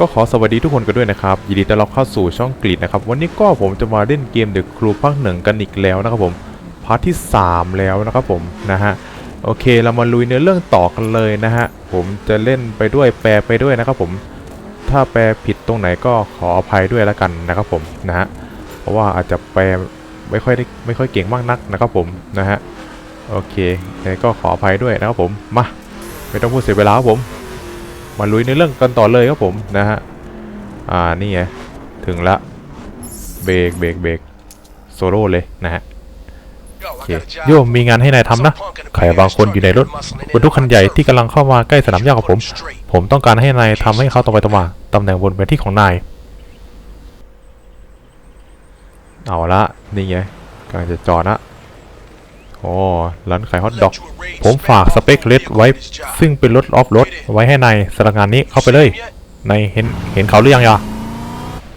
ก็ขอสวัสดีทุกคนกันด้วยนะครับ ยินดีต้อนรับเข้าสู่ช่องกรีดนะครับ วันนี้ก็ผมจะมาเล่นเกมเดอะครูภาคหนึ่งกันอีกแล้วนะครับผมพาร์ทที่ 3 แล้วนะครับผมนะฮะโอเคเรามาลุยเนื้อเรื่องต่อกันเลยนะฮะผมจะเล่นไปด้วยแปลไปด้วยนะครับผมถ้าแปลผิดตรงไหนก็ขออภัยด้วยแล้วกันนะครับผมนะฮะเพราะว่าอาจจะแปลไม่ค่อยได้ไม่ค่อยเก่งมากนักนะครับผมนะฮะโอเคก็ขออภัยด้วยนะครับผมมาไม่ต้องพูดเสียเวลาครับผม มาลุยในเรื่องกันต่อเลยครับผมนะฮะ อ่า นี่ไง ถึงละ เบรกเบรกเบรกโซโล่เลยนะฮะโอเคโยมมมีงานให้นายทำนะ ใครบางคนอยู่ในรถบรรทุกคันใหญ่ที่กำลังเข้ามาใกล้สนามหญ้าของผม ผมต้องการให้นายทำให้เขาตรงไปตรงมาตำแหน่งบนเป็นที่ของนาย เอาละ นี่ไงกำลังจะจอดนะ โอ้ร้านขายฮอทดอก ผมฝากสเปคเลสไว้ ซึ่งเป็นรถออฟรถไว้ให้นายสำหรับงานนี้เข้าไปเลยนายเห็นเห็นเขาหรือยังยะ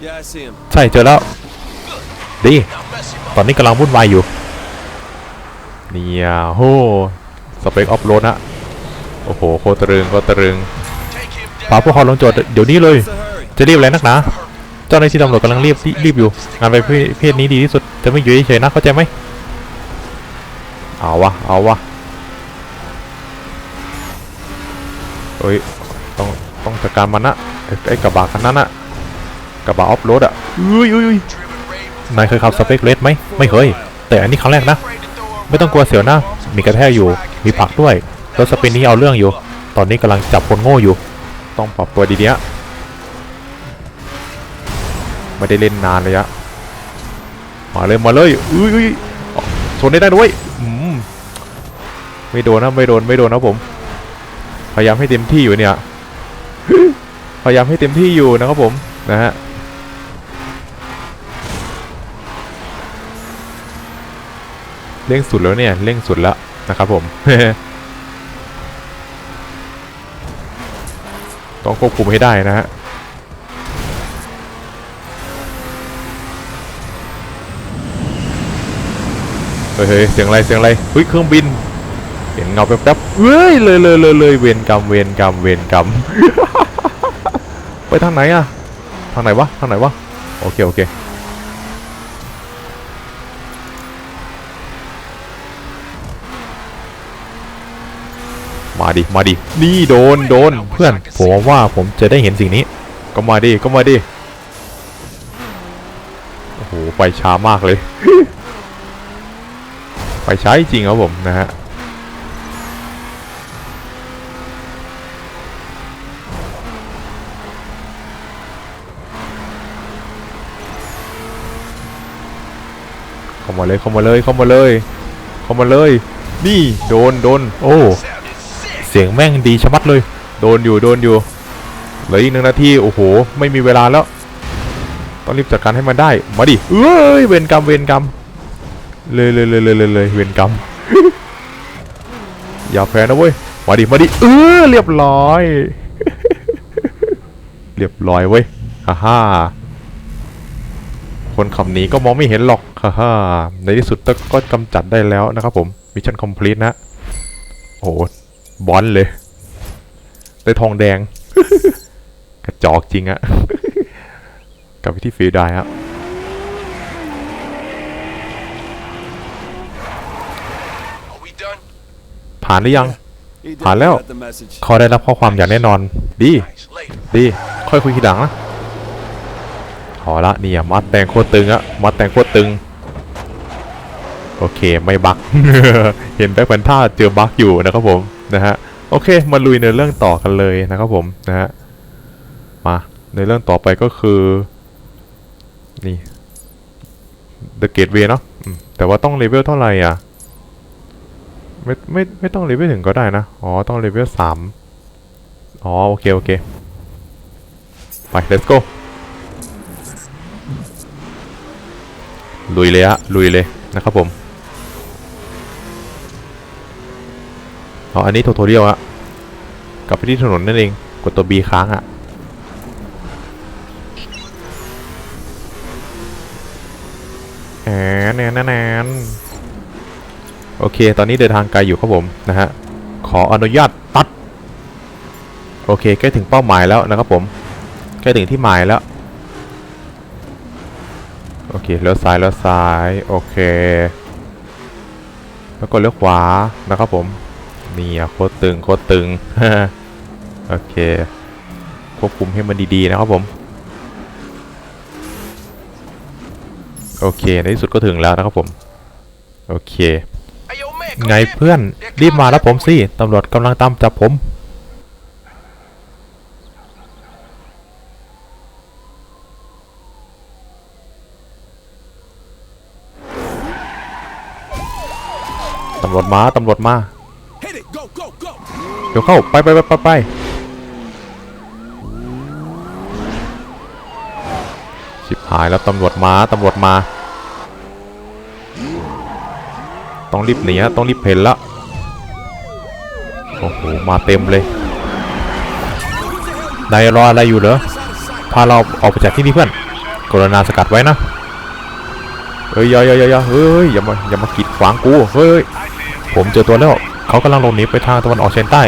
Yeah, I see him. ใช่เจอแล้ว ดี ตอนนี้กำลังวุ่นวายอยู่ เนี่ยโหสเปคออฟโรดนะโอ้โหโคตรตรึงโคตรตรึงพาพวกเขาลงจอดเดี๋ยวนี้เลย What's the hurry? จะรีบอะไรนักหนา เจ้าหน้าที่ตำรวจกำลังรีบรีบอยู่ งานไปเพศนี้ดีที่สุด จะไม่อยู่เฉยๆนะเข้าใจไหม เอาวะ เอาวะเฮ้ย ต้อง ต้องจัดการมันนะไอ้ไอ้กระบะคันนั้นอะกระบะออฟโรดอะอุ้ยอุ้ยอุ้ยนายเคยขับสเปคเลสไหม ไม่เคย แต่อันนี้ครั้งแรกนะ ไม่ต้องกลัวเสียวนะ มีกระแทกอยู่ มีผลักด้วย รถสปินนี้เอาเรื่องอยู่ ตอนนี้กำลังจับคนโง่อยู่ ต้องปรับตัวดีๆนะไม่ได้เล่นนานเลยอะมาเลยมาเลยอุ้ยอุ้ยชนได้ได้ด้วยอืม ไม่โดนนะไม่โดนไม่โดนนะผม พยายามให้เต็มที่อยู่เนี่ย พยายามให้เต็มที่อยู่นะครับผมนะฮะเร่งสุดแล้วเนี่ยเร่งสุดแล้วนะครับผม ต้องควบคุมให้ได้นะฮะเฮ้ยเสียงอะไรเสียงอะไรเฮ้ยเครื่องบิน ห็นเงาแป๊บๆเฮ้ยเลยเลยเลยเลยเวรกรรมเวรกรรมเวรกรรมไปทางไหนอะทางไหนวะทางไหนวะโอเคโอเคมาดิ มาดิ นี่โดน โดน เพื่อน ผมว่าผมจะได้เห็นสิ่งนี้ ก็มาดิ ก็มาดิ โอ้โห ไปช้ามากเลย ไปช้าจริงครับผมนะฮะ เข้ามาเลยเข้ามาเลยเข้ามาเลยเข้ามาเลย นี่โดนโดนโอ้เสียงแม่งดีชะมัดเลย โดนอยู่โดนอยู่เหลืออีกหนึ่งนาทีโอ้โห ไม่มีเวลาแล้วต้องรีบจัดการให้มันได้มาดิเอ้ยเวรกรรมเวรกรรมเลยเลยเลยเลยเลยเลยเวรกรรมอย่าแพ้นะเว้ยมาดิมาดิเออเรียบร้อย เรียบร้อยเว้ยฮ่าฮ่า คนขับหนีก็มองไม่เห็นหรอกฮ่าฮ่าในที่สุดก็กำจัดได้แล้วนะครับผมมิชชั่นคอมพลีทนะโอ้โหบอลเลย ได้ทองแดง กระจอกจริงอะกลับไปที่ฟรีได้ครับผ่านหรือยัง He Hả definitely leo. got the message. เขาได้รับข้อความอย่างแน่นอน ดี ดี ค่อยคุยทีหลังนะ เอละนี่ยมัดแต่งโคตรตึงอะมัดแต่งโคตรตึง โอเคไม่บักเห็นแบ็คแพนท่าเจอบักอยู่นะครับผมนะฮะโอเคมาลุยในเรื่องต่อกันเลยนะครับผมนะฮะมาในเรื่องต่อไปก็คือนี่ The Gateway เนาะแต่ว่าต้องเลเวลเท่าไหร่อะไม่ไม่ไม่ต้องเลเวลถึงก็ได้นะ อ๋อ ต้องเลเวลสามอ๋อ โอเค โอเค ไป let's go ลุยเลยฮะลุยเลยนะครับผมอ๋ออันนี้โทโทเรียลอะกลับไปที่ถนนนั่นเอง กดตัว B ค้างอะแหนแหนแหนนโอเค ตอนนี้เดินทางไกลอยู่ครับผมนะฮะ ขออนุญาตตัด โอเค ใกล้ถึงเป้าหมายแล้วนะครับผม ใกล้ถึงที่หมายแล้ว โอเคเลี้ยวซ้ายเลี้ยวซ้าย โอเค แล้วก็เลี้ยวขวานะครับผมนี่อะโคตรตึงโคตรตึงโอเคควบคุมให้มันดีๆนะครับผม โอเคในที่สุดก็ถึงแล้วนะครับผม โอเค Hey, yo, man, ไงเพื่อนรีบมารับผมสิตำรวจกำลังตามจับผม ตำรวจมา ตำรวจมา Hit it. Go, go, go. เดี๋ยวเข้า ไปไปไปไปไปชิบหายแล้วตำรวจมา ตำรวจมา ต้องรีบหนีฮะต้องรีบเพ่นละโอ้โห มาเต็มเลย นายรออะไรอยู่เหรอ พาเราออกไปจากที่นี่เพื่อน กรุณาสกัดไว้นะ เฮ้ยอย่าอย่าอย่าอย่าเฮ้ย อย่ามา อย่ามากีดขวางกู เฮ้ย ผมเจอตัวแล้ว เขากำลังหลบหนีไปทางตะวันออกเฉียงใต้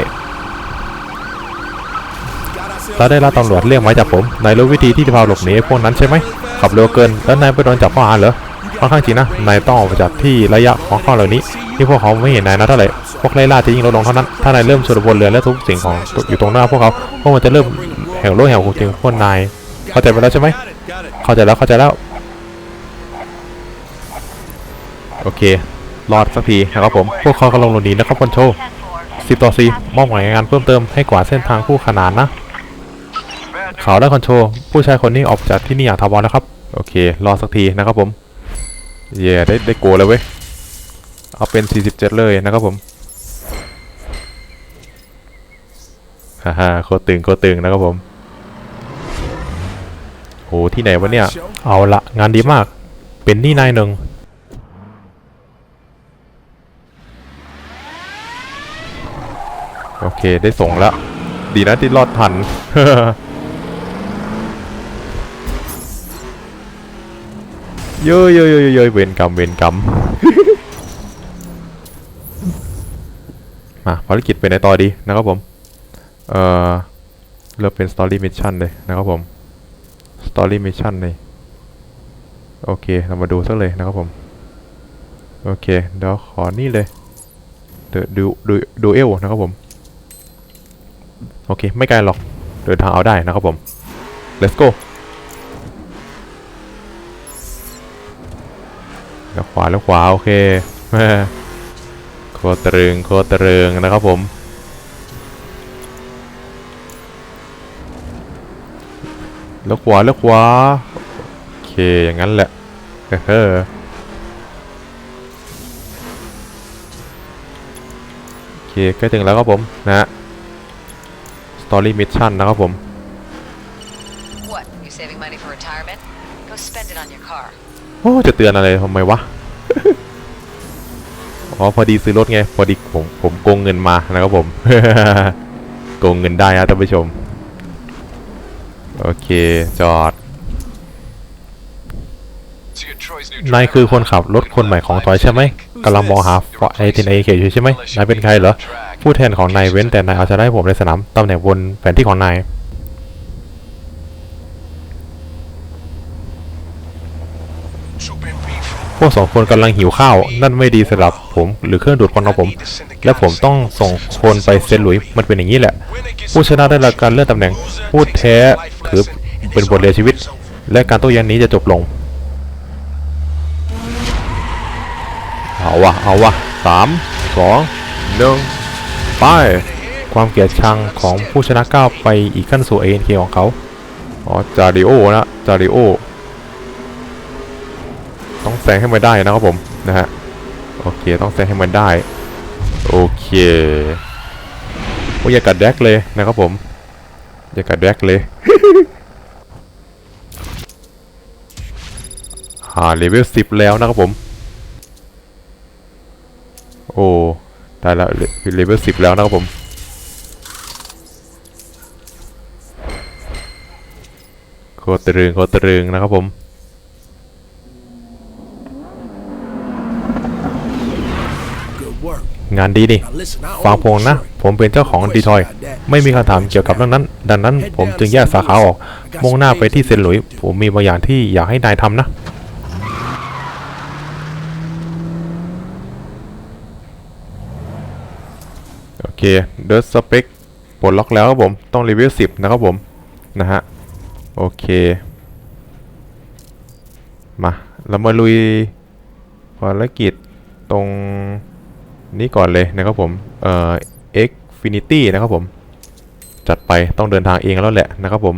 Got ourselves เราได้รับตำรวจเรียกหมายจับผม นายรู้วิธีที่จะพาหลบหนีพวกนั้นใช่ไหม ขับเร็วเกิน แล้วนายไปโดนจับข้อหาเหรอ ค่อนข้างจริงนะ นายต้องออกจากที่ระยะของข้อเหล่านี้ ที่พวกเขาไม่เห็นนายนะเท่าไหร่ พวกไล่ล่าจะยิ่งลดลงเท่านั้น ถ้านายเริ่มชนบนเรือและทุกสิ่งของอยู่ตรงหน้าพวกเขา พวกมันจะเริ่มแห่งโลกแห่งความจริงพวกนาย เข้าใจไปแล้วใช่ไหม เข้าใจแล้ว เข้าใจแล้ว โอเค รอดสักทีนะครับผม พวกเขากำลังหลบหนีนะครับคอนโชว์สิบต่อสี่มอบหมายงานเพิ่มเติมให้กว่าเส้นทางคู่ขนานนะ เขาได้คอนโทรผู้ชายคนนี้ออกจากที่นี่อย่างถาวรแล้วครับ โอเค รอสักทีนะครับผม เย่ได้ได้โกแล้วเว้ย เอาเป็น 47 เลยนะครับผม ฮ่าฮ่าโคตรตึงโคตรตึงนะครับผมโหที่ไหนวะเนี่ย เอาละงานดีมาก เป็นนี่นายหนึ่ง โอเคได้ส่งแล้ว ดีนะที่รอดทัน เยอะเยอะเยอะเยอะเวรกรรมเวรกรรมมาภารกิจไปในต่อดีนะครับผม เอ่อเริ่มเป็นสตอรี่มิชชั่นเลยนะครับผมสตอรี่มิชชั่นเลย โอเค เรามาดูสักเลยนะครับผม โอเค เดี๋ยวขอนี่เลยเดี๋ยวดูดูดูเอลนะครับผม โอเค ไม่ไกลหรอก เดินทางเอาได้นะครับผม let's go แล้วขวาแล้วขวา โอเคโคตรตรึงโคตรตรึงนะครับผม แล้วขวาแล้วขวา โอเค อย่างนั้นแหละเออโอเคใกล้ถึงแล้วครับผมนะฮะ Story Mission นะครับผม What? You saving money for retirement? Go spend it on your car. โอ้จะเตือนอะไรทำไมวะ อ๋อพอดีซื้อรถไง พอดีผมผมโกงเงินมานะครับผม โกงเงินได้นะท่านผู้ชม โอเค จอด นายคือคนขับรถคนใหม่ของทอยใช่ไหมกำลังมองหาไอเทนไอเคอยู่ใช่ไหมนายเป็นใครเหรอ ผู้แทนของนายเว้นแต่นายเอาชนะให้ผมในสนามตำแหน่งบนแผนที่ของนายพวกสองคนกำลังหิวข้าว นั่นไม่ดีสำหรับผม หรือเครื่องดูดควันของผม และผมต้องส่งคนไปเซนต์หลุยส์มันเป็นอย่างนี้แหละ ผู้ชนะได้รับการเลื่อนตำแหน่ง ผู้แพ้ถือเป็นบทเรียนชีวิต และการโต้แย้งนี้จะจบลง เอาวะเอาวะสามสองหนึ่ง ไป ความเกลียดชังของผู้ชนะก้าวไปอีกขั้นสู่ ANK ของเขาอ๋อจาริโอนะจาริโอต้องแซงให้มันได้นะครับผมนะฮะโอเคต้องแซงให้มันได้โอเคโอ้ยอย่ากัดแดกเลยนะครับผมอย่ากัดแดกเลยหาเลเวลสิบแล้วนะครับผม โอ้ ได้แล้วเลเวลสิบแล้วนะครับผมโคตรตรึงโคตรตรึงนะครับผมงานดีนี่ฟัง own ผมนะ ผมเป็นเจ้าของดีทอย ไม่มีคำถามเกี่ยวกับเรื่องนั้น ดังนั้นผมจึงแยกสาขาออก มุ่งหน้าไปที่เซนหลุย ผมมีบางอย่างที่อยากให้นายทำนะ เคเด e สเปคปลดล็อกแล้วครับผมต้องรีวิว10 นะครับผม นะฮะ โอเค มาเรามาลุยภารกิจตรงนี้ก่อนเลยนะครับผม เอ่อ Xfinity นะครับผม จัดไปต้องเดินทางเองแล้วแหละนะครับผม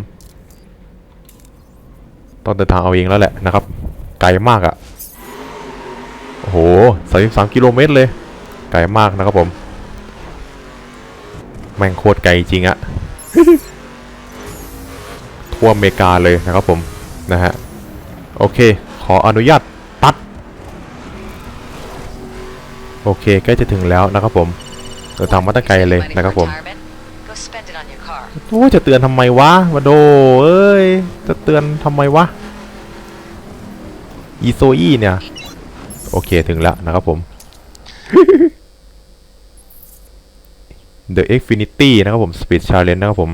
ต้องเดินทางเอาเองแล้วแหละนะครับ ไกลมากอะ่ะ โอ้โห33กิโลเมตรเลย ไกลมากนะครับผม แม่งโคตรไกลจริงอะทั่วอเมริกาเลยนะครับผม นะฮะ โอเค ขออนุญาตตัด โอเค ใกล้จะถึงแล้วนะครับผมเดินทางมาตั้งไกล Saving เลย money นะครับ for ผม retirement? Go spend it on your car. โอ้ยจะเตือนทำไมวะมาโด เอ้ย จะเตือนทำไมวะ อีโซอีเนี่ย โอเคถึงแล้วนะครับผม The Xfinity นะครับผม Speed Challenge นะครับผม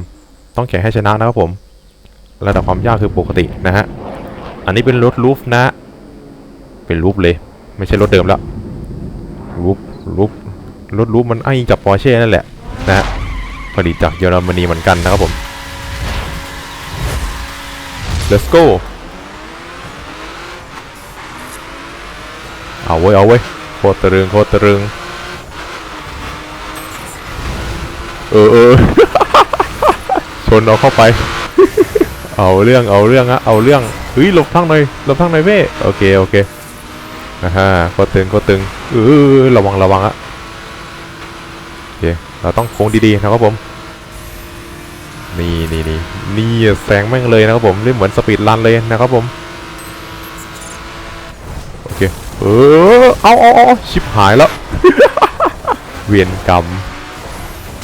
ต้องแข่งให้ชนะนะครับผม ระดับความยากคือปกตินะฮะ อันนี้เป็นรถลูฟนะ เป็นลูฟเลย ไม่ใช่รถเดิมแล้วลูฟลูฟรถลูฟมันอ้างอิงจากปอร์เช่นั่นแหละนะฮะผลิตจากเยอรมนีเหมือนกันนะครับผม let's go เอาเว้เอาเว้โคตรตรึงโคตรตรึง เออเออชนเอาเข้าไป เอาเรื่องเอาเรื่องอะเอาเรื่องเฮ้ยหลบทางหน่อยหลบทางหน่อยเพ่โอเคโอเคอ่าฮะโคตรตึงโคตรตึงเออระวังระวังอะโอเคเราต้องโค้งดีๆนะครับผมนี่นี่นี่นี่แซงแม่งเลยนะครับผมเล่นเหมือนสปีดรันเลยนะครับผมโอเคเออเอาเอาเอาชิบหายแล้ว เวียนกรรม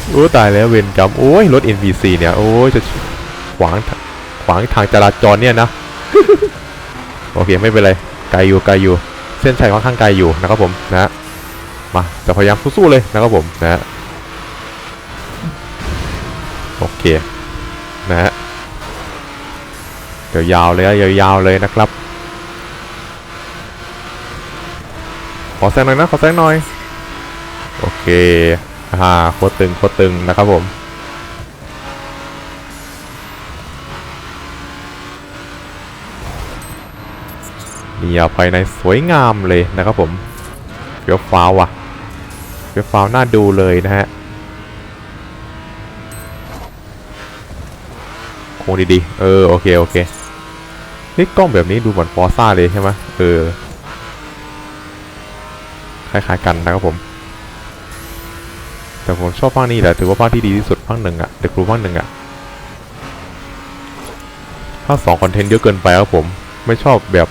โอ้ตายแล้วเวนกรรมโอ้ยรถ NPC เนี่ยโอ้ยจะขวางขวางทางจราจรเนี่ยนะโอเคไม่เป็นไรไกลอยู่ไกลอยู่ เส้นชัยค่อนข้างไกลอยู่นะครับผมนะมาจะพยายามสู้ๆเลยนะครับผมนะโอเคนะฮะยาวๆเลยยาวๆเลยนะครับ ขอแซงหน่อยนะขอแซงหน่อย โอเค อ่าโคตรตึงโคตรตึงนะครับผมนี่อะภายในสวยงามเลยนะครับผมเฟี้ยวฟ้าวอะเฟี้ยวฟ้าวน่าดูเลยนะฮะโค้งดีๆ เออ โอเค โอเค นี่กล้องแบบนี้ดูเหมือนฟอร์ซ่าเลยใช่ไหมเออ คล้ายๆกันนะครับผม แต่ผมชอบภาคนี้แหละถือว่าภาคที่ดีที่สุดภาคหนึ่งอะเด็กครูภาคหนึ่งอะภาคสองคอนเทนต์เยอะเกินไปครับผม ไม่ชอบแบบ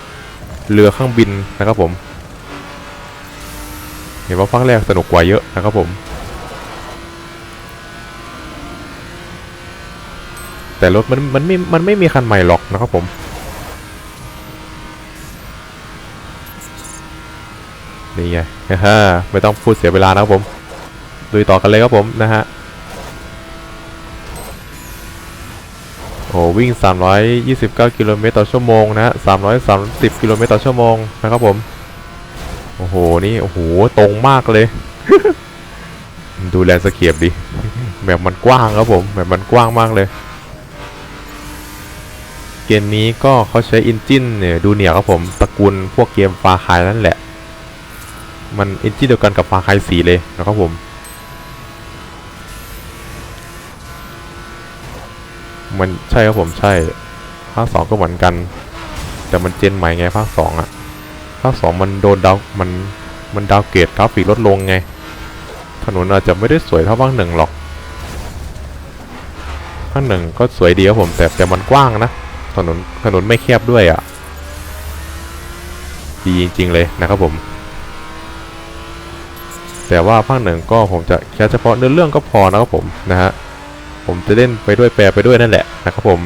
เรือเครื่องบินนะครับผม เห็นว่าภาคแรกสนุกกว่าเยอะนะครับผม แต่รถมันมันไม่มันไม่มีคันใหม่หรอกนะครับผมนี่ไงฮ่าไม่ต้องพูดเสียเวลานะครับผม ลุยต่อกันเลยครับผมนะฮะโอ้วิ่ง 329 กิโลเมตรต่อชั่วโมงนะฮะ330 กิโลเมตรต่อชั่วโมงนะครับผม โอ้โห นี่ โอ้โห ตรงมากเลย ดูแลสเคปดิ แบบมันกว้างครับผม แบบมันกว้างมากเลย เกมนี้ก็เขาใช้อินจินเนี่ยดูเหนี่ยครับผม ตระกูลพวกเกมฟาคายนั่นแหละ มันอินจินเดียวกันกับฟาคายสีเลยนะครับผม มันใช่ครับผมใช่ ภาคสองก็เหมือนกัน แต่มันเจนใหม่ไงภาคสองอะภาคสองมันโดนดาวมันมันดาวเกรดกราฟิกลดลงไง ถนนอาจจะไม่ได้สวยเท่าภาคหนึ่งหรอกภาคหนึ่งก็สวยดีครับผมแต่แต่มันกว้างนะ ถนนถนนไม่แคบด้วยอะ่ะ ดีจริง ๆ เลยนะครับผม แต่ว่าภาคหนึ่งก็ผมจะแค่เฉพาะเนื้อเรื่องก็พอนะครับผมนะฮะ ผมจะเล่นไปด้วยแปลไปด้วยนั่นแหละนะครับผม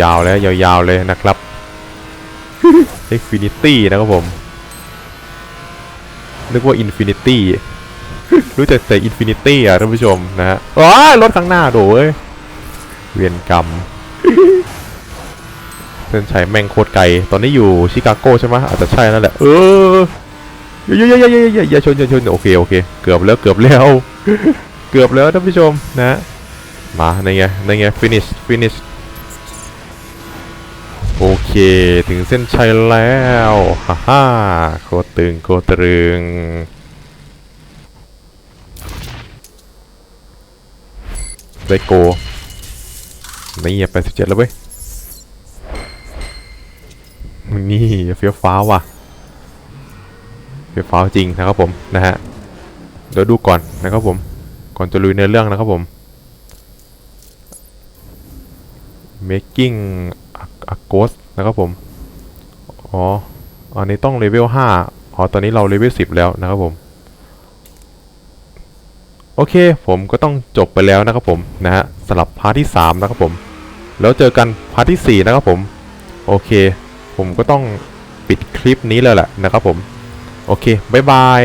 ยาวๆแล้วยาวๆเลยนะครับ Infinity นะครับผม นึกว่า Infinity รู้จักแต่ Infinity อะท่านผู้ชมนะฮะว้ารถข้างหน้าโดเว้ย เวียนกรรมเส้นชัยแม่งโคตรไกล ตอนนี้อยู่ชิคาโกใช่ไหมอาจจะใช่นั่นแหละ เออ อย่าอย่าอย่าอย่าอย่าอย่าชนอย่าชนโอเคโอเค เกือบแล้วเกือบแล้ว เกือบแล้วท่านผู้ชมนะมาในไงในไง finish finish โอเค ถึงเส้นชัยแล้วฮ่าฮ่าโคตรตึงโคตรตึงได้โกนี่ไปสิบเจ็ดแล้วเว้ยนี่เฟี้ยวฟ้าว่ะ ฟี้ยวฟ้าจริงนะครับผมนะฮะเดี๋ยวดูก่อนนะครับผม ก่อนจะลุยในเรื่องนะครับผม making a, a ghost นะครับผม อ๋อ อันนี้ต้องเลเวล5อ๋อ ตอนนี้เราเลเวล10แล้วนะครับผม โอเค ผมก็ต้องจบไปแล้วนะครับผมนะฮะสำหรับพาร์ทที่3นะครับผม แล้วเจอกันพาร์ทที่4นะครับผม โอเค ผมก็ต้องปิดคลิปนี้แล้วแหละนะครับผม โอเค บ๊ายบาย